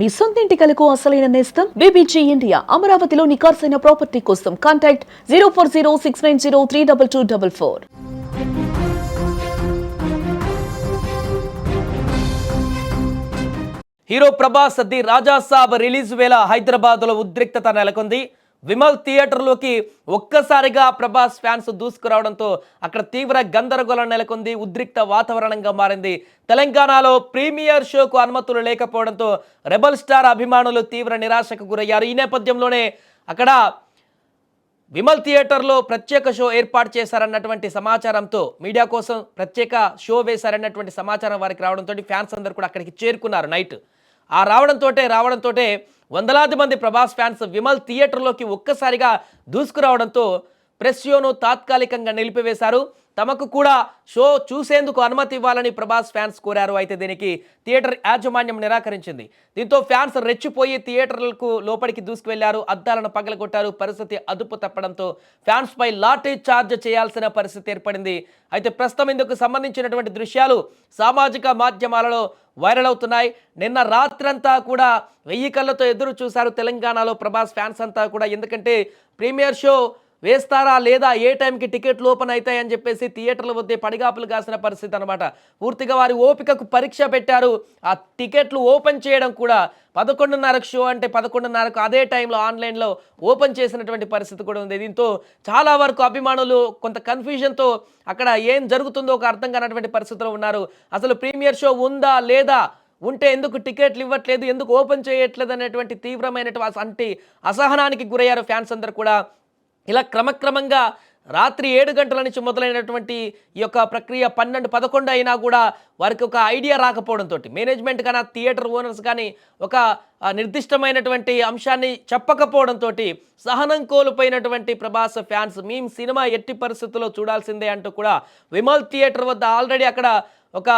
మీ సొంతింటి కలకు అసలైన నేస్తం? బీబీజీ ఇండియా అమరావతిలో నికార్సైన ప్రాపర్టీ కోసం contact zero four zero six nine zero three double two double four. Hero Prabhas the Raja Saab release వేళ హైదరాబాద్లో ఉద్రిక్తత నెలకొంది. విమల్ థియేటర్లోకి ఒక్కసారిగా ప్రభాస్ ఫ్యాన్స్ దూసుకురావడంతో అక్కడ తీవ్ర గందరగోళం నెలకొంది ఉద్రిక్త వాతావరణంగా మారింది. తెలంగాణలో ప్రీమియర్ షోకు అనుమతులు లేకపోవడంతో రెబల్ స్టార్ అభిమానులు తీవ్ర నిరాశకు గురయ్యారు. ఈ నేపథ్యంలోనే అక్కడ విమల్ థియేటర్లో ప్రత్యేక షో ఏర్పాటు చేశారన్నటువంటి సమాచారంతో మీడియా కోసం ప్రత్యేక షో వేశారన్నటువంటి సమాచారం వారికి రావడంతో ఫ్యాన్స్ అందరూ కూడా అక్కడికి చేరుకున్నారు నైట్. ఆ రావడంతో రావడంతో వందలాది మంది ప్రభాస్ ఫ్యాన్స్ విమల్ థియేటర్లోకి ఒక్కసారిగా దూసుకురావడంతో ప్రెస్ షోను తాత్కాలికంగా నిలిపివేశారు. తమకు కూడా షో చూసేందుకు అనుమతి ఇవ్వాలని ప్రభాస్ ఫ్యాన్స్ కోరారు. అయితే దీనికి థియేటర్ యాజమాన్యం నిరాకరించింది. దీంతో ఫ్యాన్స్ రెచ్చిపోయి థియేటర్లకు లోపలికి దూసుకువెళ్ళారు. అద్దాలను పగలగొట్టారు. పరిస్థితి అదుపు తప్పడంతో ఫ్యాన్స్పై లాఠీ చార్జ్ చేయాల్సిన పరిస్థితి ఏర్పడింది. అయితే ప్రస్తుతం ఇందుకు సంబంధించినటువంటి దృశ్యాలు సామాజిక మాధ్యమాలలో వైరల్ అవుతున్నాయి. నిన్న రాత్రంతా కూడా వెయ్యి కళ్ళతో ఎదురు చూశారు తెలంగాణలో ప్రభాస్ ఫ్యాన్స్ అంతా కూడా. ఎందుకంటే ప్రీమియర్ షో వేస్తారా లేదా? ఏ టైంకి టికెట్లు ఓపెన్ అవుతాయని చెప్పేసి థియేటర్ల వద్దే పడిగాపులు కాసిన పరిస్థితి అనమాట పూర్తిగా వారి ఓపికకు పరీక్ష పెట్టారు. ఆ టికెట్లు ఓపెన్ చేయడం కూడా పదకొండున్నరకు షో అంటే పదకొండున్నరకు అదే టైంలో ఆన్లైన్లో ఓపెన్ చేసినటువంటి పరిస్థితి కూడా ఉంది. దీంతో చాలా వరకు అభిమానులు కొంత కన్ఫ్యూజన్తో అక్కడ ఏం జరుగుతుందో ఒక అర్థం కానటువంటి పరిస్థితిలో ఉన్నారు. అసలు ప్రీమియర్ షో ఉందా లేదా? ఉంటే ఎందుకు టికెట్లు ఇవ్వట్లేదు? ఎందుకు ఓపెన్ చేయట్లేదు? అనేటువంటి తీవ్రమైనటువంటి అంటే అసహనానికి గురయ్యారు ఫ్యాన్స్ అందరు కూడా. ఇలా క్రమక్రమంగా రాత్రి ఏడు గంటల నుంచి మొదలైనటువంటి ఈ యొక్క ప్రక్రియ పన్నెండు పదకొండు అయినా కూడా వారికి ఒక ఐడియా రాకపోవడంతో మేనేజ్మెంట్ కానీ థియేటర్ ఓనర్స్ కానీ ఒక నిర్దిష్టమైనటువంటి అంశాన్ని చెప్పకపోవడంతో సహనం కోల్పోయినటువంటి ప్రభాస్ ఫ్యాన్స్ మేము సినిమా ఎట్టి పరిస్థితుల్లో చూడాల్సిందే అంటూ కూడా విమల్ థియేటర్ వద్ద ఆల్రెడీ అక్కడ ఒక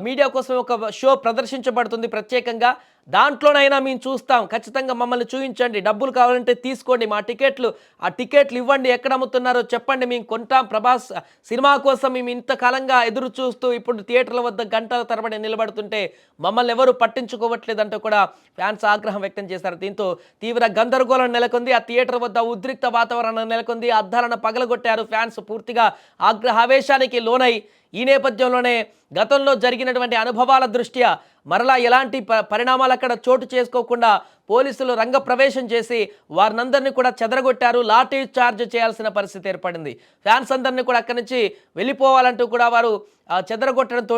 మీడియా కోసం ఒక షో ప్రదర్శించబడుతుంది ప్రత్యేకంగా. దాంట్లోనైనా మేము చూస్తాం. ఖచ్చితంగా మమ్మల్ని చూపించండి డబ్బులు కావాలంటే తీసుకోండి. మా టికెట్లు ఆ టికెట్లు ఇవ్వండి. ఎక్కడ అమ్ముతున్నారో చెప్పండి. మేము కొంటాం. ప్రభాస్ సినిమా కోసం మేము ఇంతకాలంగా ఎదురు చూస్తూ ఇప్పుడు థియేటర్ల వద్ద గంటల తరబడి నిలబడుతుంటే మమ్మల్ని ఎవరు పట్టించుకోవట్లేదంటూ కూడా ఫ్యాన్స్ ఆగ్రహం వ్యక్తం చేశారు. దీంతో తీవ్ర గందరగోళం నెలకొంది. ఆ థియేటర్ వద్ద ఉద్రిక్త వాతావరణం నెలకొంది. అద్దాలను పగలగొట్టారు. ఫ్యాన్స్ పూర్తిగా ఆగ్రహావేశానికి లోనై ఈ నేపథ్యంలోనే గతంలో జరిగినటువంటి అనుభవాల దృష్ట్యా మరలా ఎలాంటి ప పరిణామాలు అక్కడ చోటు చేసుకోకుండా పోలీసులు రంగప్రవేశం చేసి వారినందరినీ కూడా చెదరగొట్టారు. లాఠీ చార్జ్ చేయాల్సిన పరిస్థితి ఏర్పడింది. ఫ్యాన్స్ అందరినీ కూడా అక్కడి నుంచి వెళ్ళిపోవాలంటూ కూడా వారు ఆ, చెదరగొట్టడంతో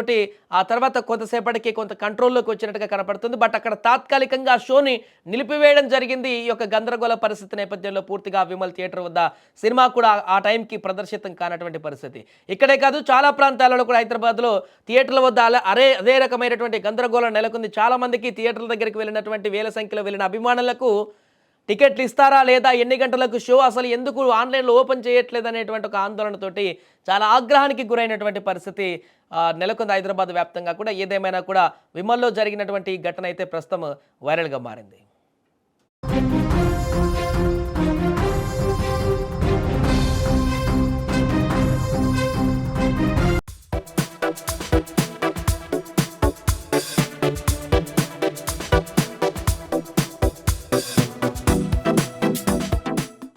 ఆ తర్వాత కొంతసేపటికి కొంత కంట్రోల్లోకి వచ్చినట్టుగా కనపడుతుంది. బట్ అక్కడ తాత్కాలికంగా ఆ షోని నిలిపివేయడం జరిగింది. ఈ యొక్క గందరగోళ పరిస్థితి నేపథ్యంలో పూర్తిగా విమల్ థియేటర్ వద్ద సినిమా కూడా ఆ టైంకి ప్రదర్శితం కానటువంటి పరిస్థితి. ఇక్కడే కాదు చాలా ప్రాంతాలలో కూడా హైదరాబాద్లో థియేటర్ల వద్ద అలా అరే అదే రకమైనటువంటి గందరగోళం నెలకొంది. చాలా మందికి థియేటర్ల దగ్గరికి వెళ్ళినటువంటి వేల సంఖ్యలో వెళ్ళిన అభిమానులకు టికెట్లు ఇస్తారా లేదా? ఎన్ని గంటలకు షో? అసలు ఎందుకు ఆన్లైన్లో ఓపెన్ చేయట్లేదు అనేటువంటి ఒక ఆందోళనతోటి చాలా ఆగ్రహానికి గురైనటువంటి పరిస్థితి నెలకొంది హైదరాబాద్ వ్యాప్తంగా కూడా. ఏదేమైనా కూడా విమల్లో జరిగినటువంటి ఈ ఘటన అయితే ప్రస్తుతం వైరల్గా మారింది.